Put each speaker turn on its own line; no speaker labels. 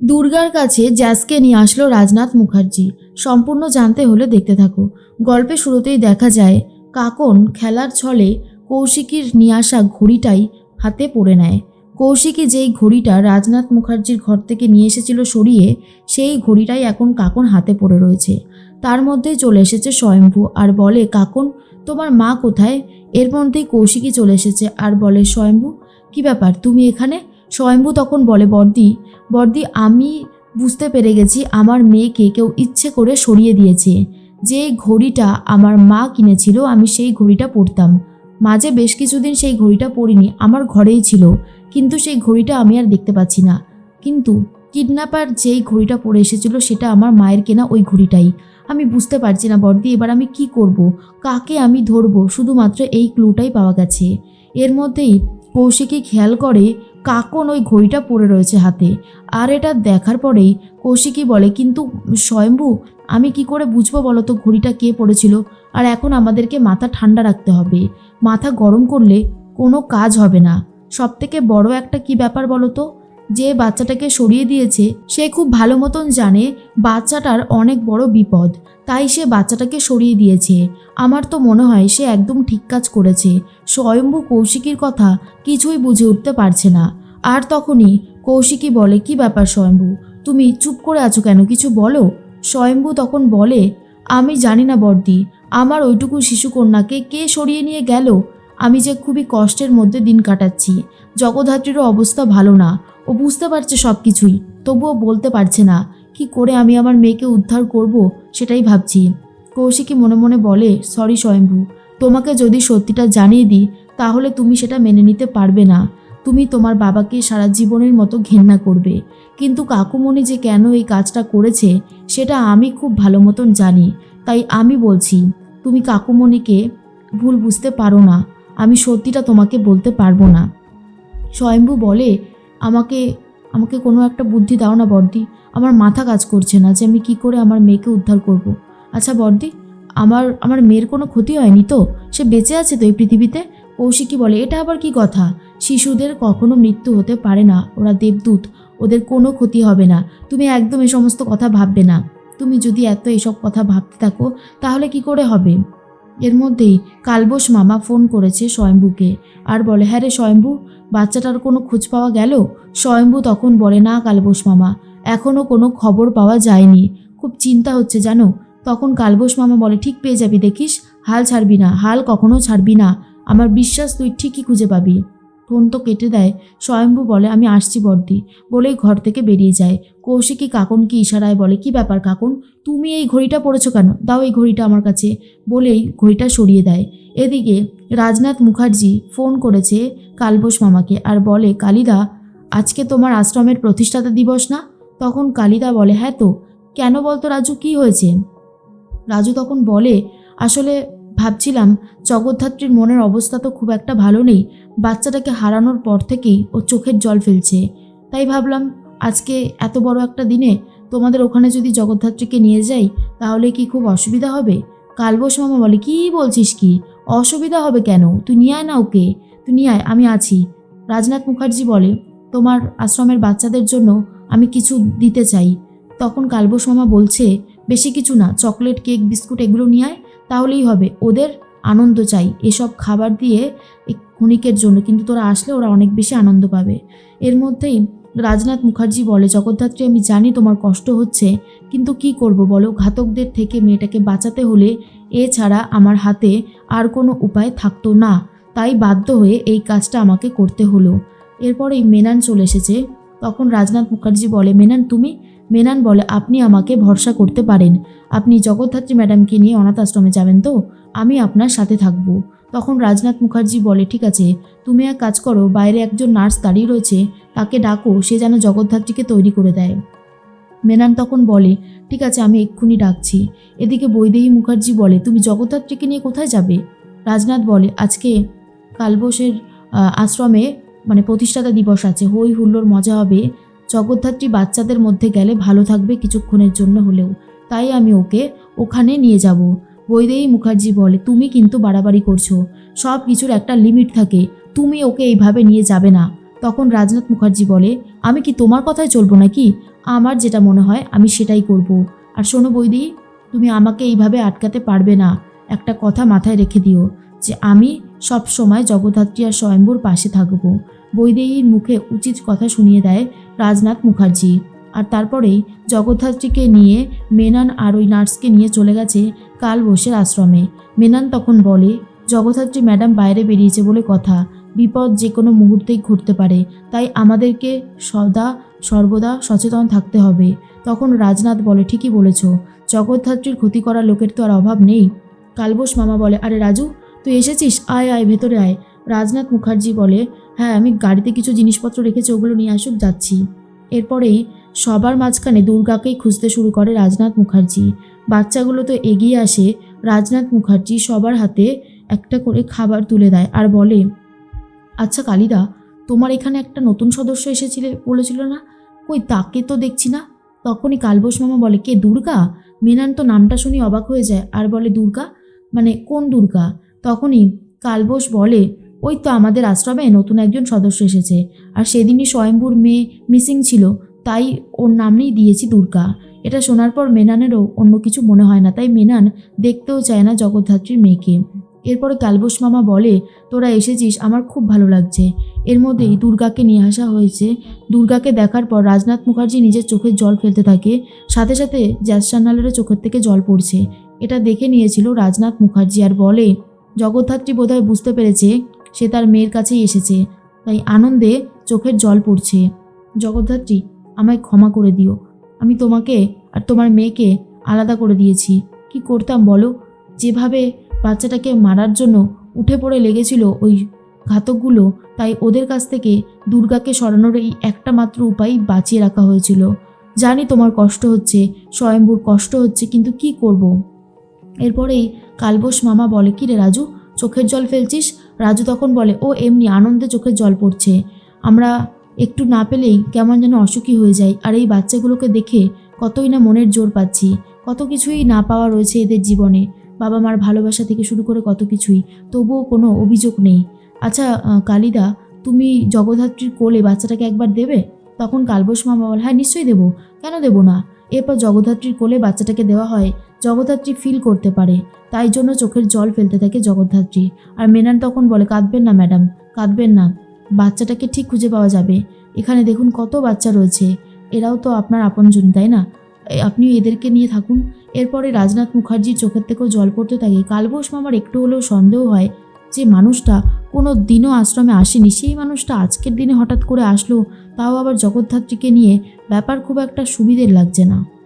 দুর্গার কাছে জ্যাসকে নিয়ে আসলো রাজনাথ মুখার্জি। সম্পূর্ণ জানতে হলে দেখতে থাকো। গল্পে শুরুতেই দেখা যায়, কাকন খেলার ছলে কৌশিকীর নিয়ে আসা ঘড়িটাই হাতে পড়ে নেয়। কৌশিকী যেই ঘড়িটা রাজনাথ মুখার্জির ঘর থেকে নিয়ে এসেছিল সরিয়ে, সেই ঘড়িটাই এখন কাকন হাতে পড়ে রয়েছে। তার মধ্যেই চলে এসেছে স্বয়ম্ভু আর বলে, কাকন, তোমার মা কোথায়? এর মধ্যেই কৌশিকী চলে এসেছে আর বলে, স্বয়ম্ভু, কি ব্যাপার? তুমি এখানে? স্বয়ম্ভু তখন বলে, বর্দি বর্দি, আমি বুঝতে পেরে গেছি আমার মেয়েকে কেউ ইচ্ছে করে সরিয়ে দিয়েছে। যে ঘড়িটা আমার মা কিনেছিল, আমি সেই ঘড়িটা পরতাম। মাঝে বেশ কিছুদিন সেই ঘড়িটা পরিনি, আমার ঘরেই ছিল। কিন্তু সেই ঘড়িটা আমি আর দেখতে পাচ্ছি না। কিন্তু কিডন্যাপার যেই ঘড়িটা পরে এসেছিল, সেটা আমার মায়ের কেনা ওই ঘড়িটাই। আমি বুঝতে পারছি না, বর্দি, এবার আমি কি করব? কাকে আমি ধরবো? শুধুমাত্র এই ক্লুটাই পাওয়া গেছে। এর মধ্যেই কৌশিকী খেয়াল করে কাকন ওই ঘড়িটা পড়ে রয়েছে হাতে। আর এটা দেখার পরেই কৌশিকী বলে, কিন্তু স্বয়ম্ভু, আমি কি করে বুঝব বলো তো ঘড়িটা কে পড়েছিল? আর এখন আমাদেরকে মাথা ঠান্ডা রাখতে হবে। মাথা গরম করলে কোনো কাজ হবে না। সব থেকে বড় একটা কি ব্যাপার বলো তো? যে বাচ্চাটাকে সরিয়ে দিয়েছে, সে খুব ভালো মতন জানে বাচ্চাটার অনেক বড় বিপদ। তাই সে বাচ্চাটাকে সরিয়ে দিয়েছে। আমার তো মনে হয় সে একদম ঠিক কাজ করেছে। স্বয়ম্ভু কৌশিকীর কথা কিছুই বুঝে উঠতে পারছে না। আর তখনই কৌশিকী বলে, কি ব্যাপার স্বয়ম্ভু? তুমি চুপ করে আছো কেন? কিছু বলো? স্বয়ম্ভু তখন বলে, আমি জানি না বর্দি, আমার ওইটুকু শিশুকন্যাকে কে সরিয়ে নিয়ে গেল? আমি যে খুবই কষ্টের মধ্যে দিন কাটাচ্ছি। জগদ্ধাত্রীরও অবস্থা ভালো না। ও বুঝতে পারছে সব কিছুই তবুও বলতে পারছে না, কি করে আমি আমার মেয়েকে উদ্ধার করব সেটাই ভাবছি। কৌশিকী মনে মনে বলে, সরি স্বয়ম্ভু, তোমাকে যদি সত্যিটা জানিয়ে দিই, তাহলে তুমি সেটা মেনে নিতে পারবে না। তুমি তোমার বাবাকে সারা জীবনের মতো ঘেন্না করবে। কিন্তু কাকুমণি যে কেন এই কাজটা করেছে, সেটা আমি খুব ভালো মতন জানি। তাই আমি বলছি, তুমি কাকুমণিকে ভুল বুঝতে পারো না। আমি সত্যিটা তোমাকে বলতে পারব না। স্বয়ম্ভু বলে আমাকে আমাকে কোনো একটা বুদ্ধি দাও না বর্দি। আমার মাথা কাজ করছে না যে আমি কি করে আমার মেয়েকে উদ্ধার করব। আচ্ছা বর্দি, আমার আমার মেয়ের কোনো ক্ষতি হয়নি তো? সে বেঁচে আছে তো এই পৃথিবীতে? কৌশিকী বলে, এটা আবার কি কথা? শিশুদের কখনো মৃত্যু হতে পারে না, ওরা দেবদূত, ওদের কোনো ক্ষতি হবে না। তুমি একদম এ সমস্ত কথা ভাববে না। তুমি যদি এত এসব কথা ভাবতে থাকো, তাহলে কি করে হবে? এর মধ্যেই কালবোস মামা ফোন করেছে স্বয়ম্ভুকে আর বলে হ্যাঁ রে স্বয়ম্ভু, বাচ্চাটার কোনো খোঁজ পাওয়া গেল? স্বয়ম্ভু তখন বলে, না কালবোস মামা এখনও কোনো খবর পাওয়া যায়নি। খুব চিন্তা হচ্ছে, জানো? তখন কালবোস মামা বলে, ঠিক পেয়ে যাবি দেখিস, হাল ছাড়বি না, হাল কখনো ছাড়বি না। আমার বিশ্বাস, তুই ঠিকই খুঁজে পাবি। ফোন তো কেটে দেয়। স্বয়ম্ভু বলে, আমি আসছি বর্দি। বলেই ঘর থেকে বেরিয়ে যায়। কৌশিকী কাকনকে ইশারায় বলে, কি ব্যাপার কাকন? তুমি এই ঘড়িটা পড়েছো কেন? দাও এই ঘড়িটা আমার কাছে। বলেই ঘড়িটা সরিয়ে দেয়। এদিকে রাজনাথ মুখার্জি ফোন করেছে কালবোস মামাকে আর বলে, কালিদা, আজকে তোমার আশ্রমের প্রতিষ্ঠাতা দিবস না? তখন কালিদা বলে হ্যাঁ তো, কেন বলতো রাজু, কি হয়েছে? রাজু তখন বলে, আসলে ভাবছিলাম জগদ্ধাত্রীর মনের অবস্থা তো খুব একটা ভালো নেই। বাচ্চাটাকে হারানোর পর থেকেই ও চোখের জল ফেলছে। তাই ভাবলাম, আজকে এত বড় একটা দিনে তোমাদের ওখানে যদি জগদ্ধাত্রীকে নিয়ে যাই, তাহলে কি খুব অসুবিধা হবে? কালবোস মামা বলে, কি বলছিস কি? অসুবিধা হবে কেন? তুই নিয়ে আয় না ওকে। তুই নিয়ে আয়, আমি আছি। রাজনাথ মুখার্জি বলে, তোমার আশ্রমের বাচ্চাদের জন্য আমি কিছু দিতে চাই। তখন কালবোস মামা বলছে, বেশি কিছু না, চকলেট, কেক, বিস্কুট এগুলো নিয়ে আয়, তাহলেই হবে। ওদের আনন্দ চাই। এসব খাবার দিয়ে ক্ষণিকের জন্য, কিন্তু তোরা আসলে ওরা অনেক বেশি আনন্দ পাবে। এর মধ্যেই রাজনাথ মুখার্জি বলে, জগদ্ধাত্রী, আমি জানি তোমার কষ্ট হচ্ছে, কিন্তু কি করব বলো? ঘাতকদের থেকে মেয়েটাকে বাঁচাতে হলে এছাড়া আমার হাতে আর কোনো উপায় থাকতো না। তাই বাধ্য হয়ে এই কাজটা আমাকে করতে হলো। এরপরেই মেনান চলে এসেছে। তখন রাজনাথ মুখার্জি বলে, মেনান, তুমি? মেনান বলে, আপনি আমাকে ভরসা করতে পারেন। আপনি জগদ্ধাত্রী ম্যাডামকে নিয়ে অনাথ আশ্রমে যাবেন তো? আমি আপনার সাথে থাকব। তখন রাজনাথ মুখার্জি বলে, ঠিক আছে, তুমি এক কাজ করো, বাইরে একজন নার্স দাঁড়িয়ে রয়েছে, তাকে ডাকো, সে যেন জগদ্ধাত্রীকে তৈরি করে দেয়। মেনান তখন বলে, ঠিক আছে, আমি এক্ষুনি ডাকছি। এদিকে বৈদেহী মুখার্জি বলে, তুমি জগদ্ধাত্রীকে নিয়ে কোথায় যাবে? রাজনাথ বলে, আজকে কালবোসের আশ্রমে মানে প্রতিষ্ঠাতা দিবস আছে, হই হুল্লোর মজা হবে। জগদ্ধাত্রী বাচ্চাদের মধ্যে গেলে ভালো থাকবে কিছুক্ষণের জন্য হলেও। তাই আমি ওকে ওখানে নিয়ে যাব। বৈদেহী মুখার্জি বলে, তুমি কিন্তু বাড়াবাড়ি করছ। সব কিছুর একটা লিমিট থাকে। তুমি ওকে এইভাবে নিয়ে যাবে না। তখন রাজনাথ মুখার্জি বলে, আমি কি তোমার কথায় চলবো নাকি? আমার যেটা মনে হয় আমি সেটাই করব। আর শোনো বৈদি, তুমি আমাকে এইভাবে আটকাতে পারবে না। একটা কথা মাথায় রেখে দিও, যে আমি সব সময় জগদ্ধাত্রী আর স্বয়ম্বর পাশে থাকব। বৈদেহীর মুখে উচিত কথা শুনিয়ে দেয় রাজনাথ মুখার্জি। আর তারপরেই জগদ্ধাত্রীকে নিয়ে মেনান আর ওই নার্সকে নিয়ে চলে গেছে কাল বসের আশ্রমে। মেনান তখন বলে, জগদ্ধাত্রী ম্যাডাম বাইরে বেরিয়েছে বলে কথা। বিপদ যে কোনো মুহূর্তেই ঘটতে পারে। তাই আমাদেরকে সদা, সর্বদা সচেতন থাকতে হবে। তখন রাজনাথ বলে, ঠিকই বলেছ। জগদ্ধাত্রীর ক্ষতি করা লোকের তো আর অভাব নেই। কালবোস মামা বলে, আরে রাজু, তুই এসেছিস? আয় আয়, ভেতরে আয়। রাজনাথ মুখার্জি বলে হ্যাঁ আমি গাড়িতে কিছু জিনিসপত্র রেখেছি, ওগুলো নিয়ে আসুক, যাচ্ছি। এরপরেই সবার মাঝখানে দুর্গাকেই খুঁজতে শুরু করে রাজনাথ মুখার্জি। বাচ্চাগুলো তো এগিয়ে আসে, রাজনাথ মুখার্জি সবার হাতে একটা করে খাবার তুলে দেয় আর বলে আচ্ছা কালিদা, তোমার এখানে একটা নতুন সদস্য এসেছিলে, বলেছিল না? কই তাকে তো দেখছি না? তখনই কালবোস মামা বলে, কে, দুর্গা? মেনান তো নামটা শুনি অবাক হয়ে যায় আর বলে, দুর্গা? মানে কোন দুর্গা? তখনই কালবোস বলে, ওই তো আমাদের আশ্রমে নতুন একজন সদস্য এসেছে, আর সেদিনই স্বয়ম্ভুর মেয়ে মিসিং ছিল তাই ওর নামই দিয়েছি দুর্গা। এটা শোনার পর মেনানেরও অন্য কিছু মনে হয় না, তাই মেনান দেখতেও চায় না জগদ্ধাত্রীর মেয়েকে। এরপরে কালবোস মামা বলে, তোরা এসেছিস, আমার খুব ভালো লাগছে। এর মধ্যেই দুর্গাকে নিয়ে আসা হয়েছে। দুর্গাকে দেখার পর রাজনাথ মুখার্জি নিজের চোখের জল ফেলতে থাকে। সাথে সাথে জ্যাস সান্যালেরও চোখের থেকে জল পড়ছে। এটা দেখে নিয়েছিল রাজনাথ মুখার্জি আর বলে, জগদ্ধাত্রী বোধহয় বুঝতে পেরেছে, সে তার মেয়ের কাছেই এসেছে। তাই আনন্দে চোখের জল পড়ছে। জগদ্ধাত্রী আমায় ক্ষমা করে দিও। আমি তোমাকে আর তোমার মেয়েকে আলাদা করে দিয়েছি। কি করতাম বলো? যেভাবে বাচ্চাটাকে মারার জন্য উঠে পড়ে লেগেছিল ওই ঘাতকগুলো, তাই ওদের কাছ থেকে দুর্গাকে সরানোর এই একটা মাত্র উপায় বাঁচিয়ে রাখা হয়েছিল। জানি তোমার কষ্ট হচ্ছে স্বয়ম্বুর কষ্ট হচ্ছে, কিন্তু কি করব। এরপরেই কালবোস মামা বলে, কি রে রাজু, চোখের জল ফেলছিস? রাজু তখন বলে, ও এমনি আনন্দে চোখের জল পড়ছে। আমরা একটু না পেলেই কেমন যেন অসুখী হয়ে যায় আর এই বাচ্চাগুলোকে দেখে কতই না মনের জোর পাচ্ছি। কত কিছুই না পাওয়া রয়েছে এদের জীবনে। বাবা মার ভালোবাসা থেকে শুরু করে কত কিছুই। তবুও কোনো অভিযোগ নেই। আচ্ছা কালিদা, তুমি জগদ্ধাত্রীর কোলে বাচ্চাটাকে একবার দেবে? তখন কালবোস মামা বলে হ্যাঁ নিশ্চয়ই দেবো। কেন দেবো না? এরপর জগদ্ধাত্রীর কোলে বাচ্চাটাকে দেওয়া হয়। জগদ্ধাত্রী ফিল করতে পারে। তাই জন্য চোখের জল ফেলতে থাকে জগদ্ধাত্রী। আর মেনান তখন বলে, কাঁদবেন না ম্যাডাম কাঁদবেন না। বাচ্চাটাকে ঠিক খুঁজে পাওয়া যাবে। এখানে দেখুন কত বাচ্চা রয়েছে। এরাও তো আপনার আপনজন, তাই না? আপনি এদেরকে নিয়ে থাকুন। এরপরে রাজনাথ মুখার্জির চোখের থেকেও জল পড়তে থাকে। কালবোস মামার একটু হলেও সন্দেহ হয় যে, মানুষটা কোনো দিনও আশ্রমে আসেনি। সেই মানুষটা আজকের দিনে হঠাৎ করে আসলো, তাও আবার জগদ্ধাত্রীকে নিয়ে। ব্যাপার খুব একটা সুবিধের লাগছে না।